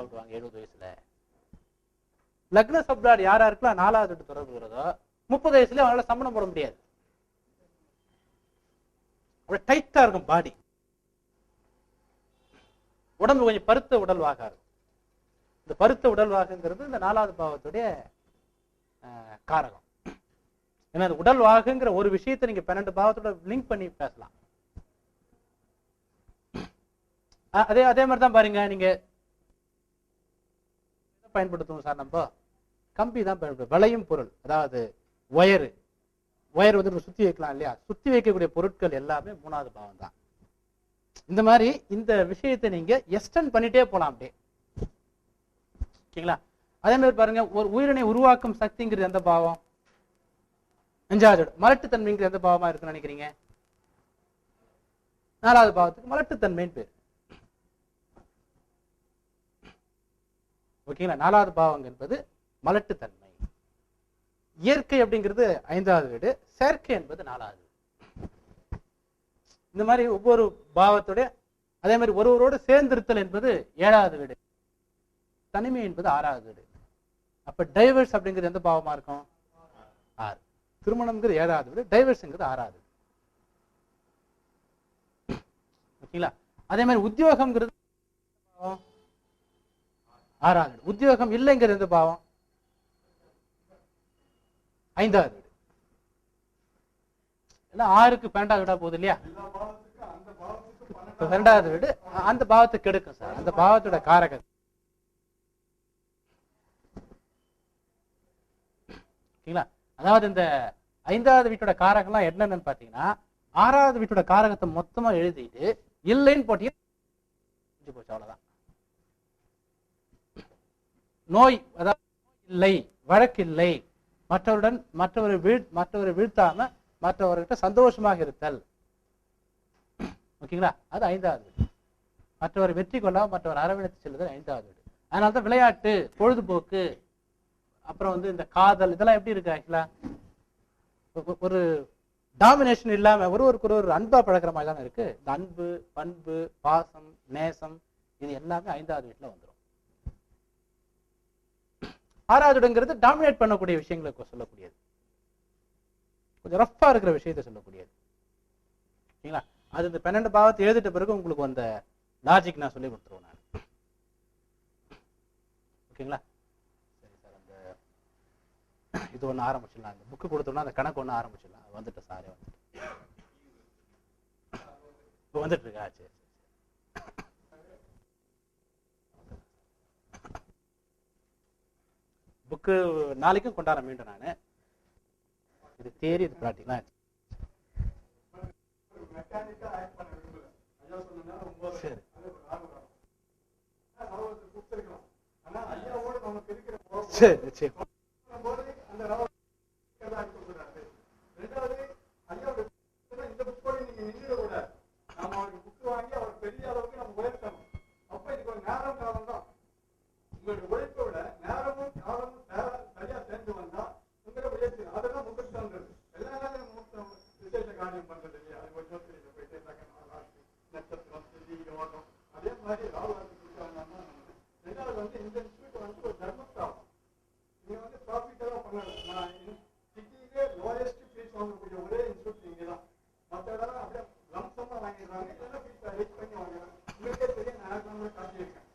சாப்பிடுவாங்க எழுபது வயசுல. லக்ன சப்ளாட் யாரா இருக்கலாம்? நாலாவது வீட்டு தொடர்பு வருதோ முப்பது வயசுல அவங்களால சம்பளம் போட முடியாது. அப்படியே டைட்டா இருக்கும் பாடி உடம்பு கொஞ்சம் பருத்த உடல்வாக இருக்கும். இந்த பருத்த உடல்வாகுங்கிறது இந்த நாலாவது பாவத்துடைய காரகம். ஏன்னா இந்த உடல்வாகுங்கிற ஒரு விஷயத்தை நீங்க பன்னெண்டு பாவத்தோட லிங்க் பண்ணி பேசலாம். அதே அதே மாதிரி தான் பாருங்க நீங்க பயன்படுத்துவோம் சார் நம்ம? கம்பி தான் பயன்படுத்தும் விளையும் பொருள். அதாவது ஒயரு. ஒயர் வந்து நம்ம சுத்தி வைக்கலாம் இல்லையா? சுத்தி வைக்கக்கூடிய பொருட்கள் எல்லாமே மூணாவது பாவம் தான். இந்த மாதிரி இந்த விஷயத்தை நீங்க எக்ஸ்டெண்ட் பண்ணிட்டே போலாம் அப்படியே. ஓகேங்களா? அதே மாதிரி பாருங்க ஒரு உயிரினை உருவாக்கும் சக்திங்கிறது எந்த பாவம்? அஞ்சாவது மலட்டுத்தன்மைங்கிறது எந்த பாவமா இருக்குன்னு நினைக்கிறீங்க? நாலாவது பாவத்துக்கு மலட்டுத்தன்மைன்னு பேர். ஓகேங்களா? நாலாவது பாவம் என்பது மலட்டுத்தன்மை. இயற்கை அப்படிங்கிறது ஐந்தாவது வீடு செயற்கை என்பது நாலாவது இந்த மாதிரி ஒவ்வொரு பாவத்தோட அதே மாதிரி ஒருவரோடு சேர்ந்திருத்தல் என்பது ஏழாவது வீடு. தனிமை என்பது ஆறாவது வீடு. அப்ப டைவர்ஸ் அப்படிங்கிறது எந்த பாவமா இருக்கும்? ஆறு. திருமணம்ங்கிறது ஏழாவது வீடு டைவர்ஸ்ங்கிறது ஆறாவது ஓகேங்களா? அதே மாதிரி உத்தியோகம்ங்கிறது ஆறாவது வீடு. உத்தியோகம் இல்லைங்கிறது எந்த பாவம். ஐந்தாவது வீடு. எல்லாம் ஆறுக்கு பன்னெண்டாவது வீடா போகுது இல்லையா? ரெண்டாவது வீடு அந்த பாவத்துக்கு கெடுக்கும் சார். அந்த பாவத்தோட காரகம் ஓகேங்களா? அதாவது இந்த ஐந்தாவது வீட்டோட காரகம்லாம் என்னென்னு பாத்தீங்கன்னா ஆறாவது வீட்டோட காரகத்தை மொத்தமா எழுதிட்டு இல்லைன்னு போட்டீங்க போச்சு அவ்வளவுதான். நோய் அதாவது இல்லை வழக்கில்லை. மற்றவருடன் மற்றவரை வீழ் மற்றவரை வீழ்த்தாம மற்றவர்கிட்ட சந்தோஷமாக இருத்தல். ஓகேங்களா? அது ஐந்தாவது மற்றவரை வெற்றி கொள்ளாமல் மற்றவர் அரவணைத்து செல்லுதல் ஐந்தாவது வீடு. அதனால தான் விளையாட்டு பொழுதுபோக்கு அப்புறம் வந்து இந்த காதல் இதெல்லாம் எப்படி இருக்கு ஆக்சுவலா? ஒரு டாமினேஷன் இல்லாம ஒருவருக்கு ஒரு ஒரு அன்பா பழக்கிற மாதிரி தானே இருக்கு. இந்த அன்பு பண்பு பாசம் நேசம் இது எல்லாமே ஐந்தாவது வீட்டில் வந்துடும் ஆறாவது இடங்கிறது டாமினேட் பண்ணக்கூடிய விஷயங்களை சொல்லக்கூடியது. கொஞ்சம் ரஃப்பா இருக்கிற விஷயத்தை சொல்லக்கூடியது. ஓகேங்களா அது இந்த பன்னெண்டு பாவத்தை எழுதிட்ட பிறகு உங்களுக்கு அந்த லாஜிக் நான் சொல்லி கொடுத்துருவேன் நான். ஓகேங்களா? சரி சார் அந்த இது ஒண்ணு ஆரம்பிச்சிடலாம். அந்த புக்கு கொடுத்தோம்னா அந்த கணக்கு ஒண்ணு ஆரம்பிச்சிடலாம். வந்துட்டேன் வந்துட்டு சாரே வந்துட்டு. இப்போ வந்துட்டு இருக்கா? சரி. புக்கு நாளைக்கும் கொண்டாட மீண்டும் நான். இது தேரி இது ப்ராக்டிக்கலா சரி. சரி சரி நம்ம காட்டியிருக்கேன்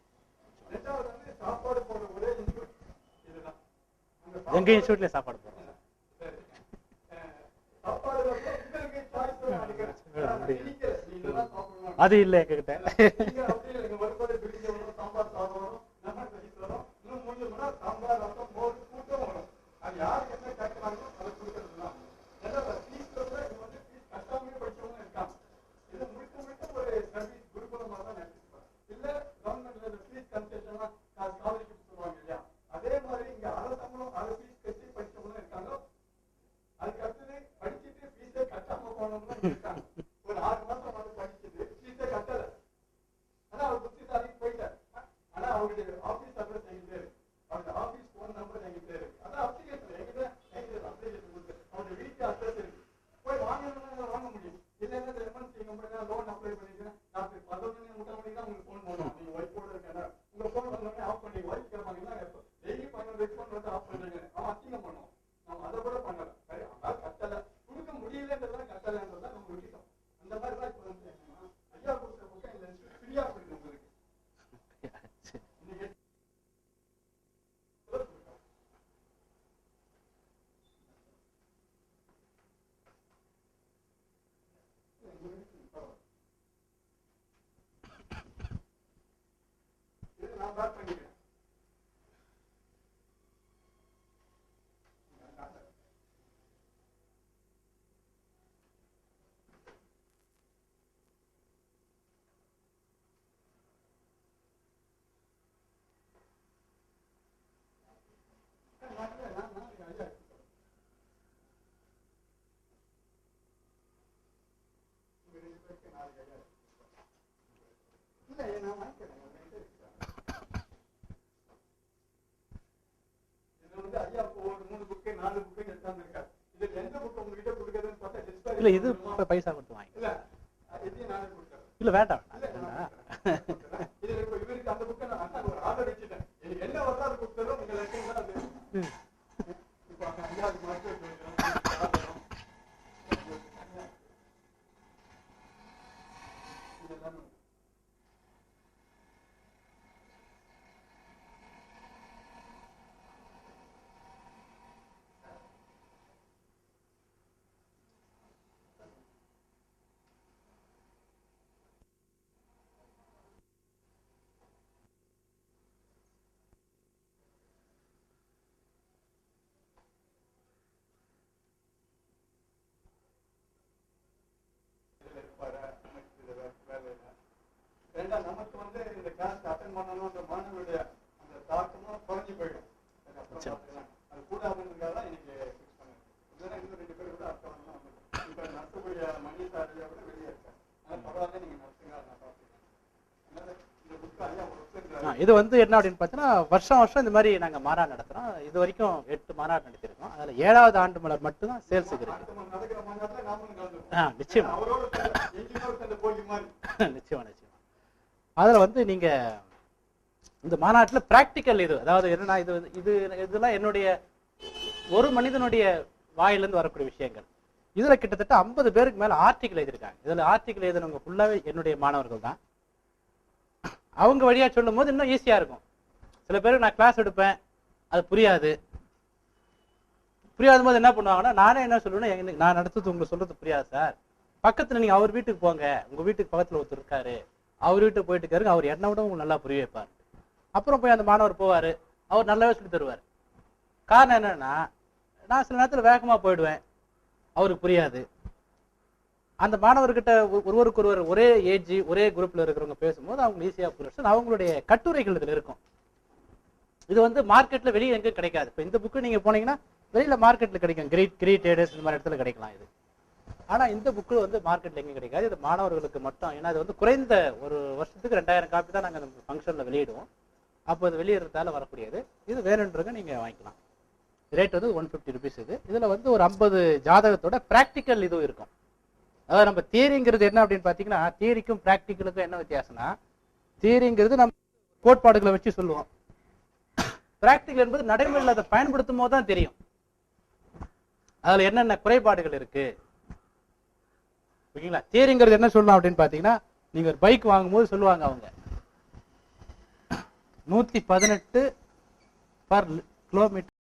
ரெண்டாவது வந்து சாப்பாடு போடுற ஒரே இன்ஸ்டியூட் இதுதான். அங்க எங்க இன்ஸ்டியூட்ல சாப்பாடு போடுறோம் அது இல்லை எங்ககிட்ட. இல்ல இது பைசா கொடுத்து வாங்கி இல்ல வேண்டாம் இல்ல வேண்டாம் நான் கொடுக்குறேன். இதுல இப்போ இவருக்கு அந்த புக்கை நான் அண்ணா ஒரு ஆர்டர் வச்சுட்டேன் எனக்கு என்ன வருதோ அது கொடுத்தாலும் உங்க லட்சம் தான் அது ம். இப்போ ஐயாவுக்கு மட்டும் போயிடும் இதெல்லாம் இதுல இருப்பாரு, நமக்கு இதுல வே- வேலை இல்லை. ரெண்டாம் நமக்கு வந்து இந்த கிளாஸ் அட்டன் பண்ணணும்ன்ற மாணவருடைய அந்த தாக்கமும் குறைஞ்சு போயிடும் அது தான் இன்னைக்கு fix பண்ணேன். இல்லைன்னா இன்னும் ரெண்டு பேர் கூட. இப்ப நடத்தக்கூடிய மணி சாரியா கூட வெளியே இருக்காங்க. அதனால பரவாயில்ல, நீங்க நடத்துங்க, நான் பார்த்துக்கிறேன். அதனால இந்த ஐயா இது வந்து என்ன அப்படின்னு பார்த்தீங்கன்னா வருஷம் வருஷம் இந்த மாதிரி நாங்க மாநாடு நடத்துறோம் இது வரைக்கும் எட்டு மாநாடு நடத்திருக்கோம் அதுல ஏழாவது ஆண்டு மலர் மட்டும்தான் சேல்ஸுக்கு இருக்கு. ஆ நிச்சயமா நிச்சயமா நிச்சயமா அதில் வந்து நீங்கள் இந்த மாநாட்டில் ப்ராக்டிக்கல் இது அதாவது என்னன்னா இது இது இதெல்லாம் என்னுடைய ஒரு மனிதனுடைய வாயிலேருந்து வரக்கூடிய விஷயங்கள். இதில் கிட்டத்தட்ட ஐம்பது பேருக்கு மேலே ஆர்டிக்கல் எழுதியிருக்காங்க. இதில் ஆர்டிக்கல் எழுதினவங்க ஃபுல்லாகவே என்னுடைய மாணவர்கள் தான். அவங்க வழியாக சொல்லும் போது இன்னும் ஈஸியாக இருக்கும். சில பேருக்கு நான் கிளாஸ் எடுப்பேன் அது புரியாது. புரியாத போது என்ன பண்ணுவாங்கன்னா நானே என்ன சொல்லுவேன்னா எனக்கு நான் நடத்துறது உங்களுக்கு சொல்கிறது புரியாது சார் பக்கத்தில் நீங்கள் அவர் வீட்டுக்கு போங்க. உங்கள் வீட்டுக்கு பக்கத்தில் ஒருத்தர் இருக்காரு. அவர் வீட்டுக்கு போயிட்டு இருக்காரு அவர் என்ன விட உங்களுக்கு நல்லா புரிய வைப்பார். அப்புறம் போய் அந்த மாணவர் போவார் அவர் நல்லாவே சொல்லி தருவார். காரணம் என்னன்னா நான் சில நேரத்தில் வேகமாக போயிடுவேன் அவருக்கு புரியாது. அந்த மாணவர்கிட்ட ஒருவருக்கு ஒருவர் ஒரே ஏஜ் ஒரே குரூப்பில் இருக்கிறவங்க பேசும்போது அவங்க ஈஸியாக புரியும் அவங்களுடைய கட்டுரைகள் இதில் இருக்கும். இது வந்து மார்க்கெட்டில் வெளியே எங்கே கிடைக்காது. இப்போ இந்த புக்கு நீங்கள் போனீங்கன்னா வெளியில் மார்க்கெட்டில் கிடைக்கும். கிரீட் கிரீட் இந்த மாதிரி இடத்துல கிடைக்கலாம் இது. ஆனால் இந்த புக்கு வந்து மார்க்கெட்டில் எங்கேயும் கிடைக்காது. இது மாணவர்களுக்கு மட்டும். ஏன்னா இது வந்து குறைந்த ஒரு வருஷத்துக்கு ரெண்டாயிரம் காப்பி தான் நாங்கள் அந்த ஃபங்க்ஷனில் வெளியிடுவோம். அப்போ அது வெளியிடுறதால வரக்கூடியது. இது வேணுன்றவங்க நீங்கள் வாங்கிக்கலாம். ரேட் வந்து ஒன் ஃபிஃப்டி ருபீஸ் இது. இதில் வந்து ஒரு ஐம்பது ஜாதகத்தோட ப்ராக்டிக்கல் இதுவும் இருக்கும். அதாவது நம்ம தியரிங்கிறது என்ன அப்படின்னு பார்த்தீங்கன்னா தியரிக்கும் ப்ராக்டிக்கலுக்கும் என்ன வித்தியாசம்னா தியரிங்கிறது நம்ம கோட்பாடுகளை வச்சு சொல்லுவோம். ப்ராக்டிக்கல் என்பது நடைமுறையில் அதை பயன்படுத்தும் போது தான் தெரியும். அதில் என்னென்ன குறைபாடுகள் இருக்குது ஓகேங்களா? தியரிங்கிறது என்ன சொல்லலாம் அப்படின்னு பார்த்தீங்கன்னா நீங்க ஒரு பைக் வாங்கும்போது சொல்லுவாங்க அவங்க. நூத்தி பதினெட்டு பர் கிலோமீட்டர்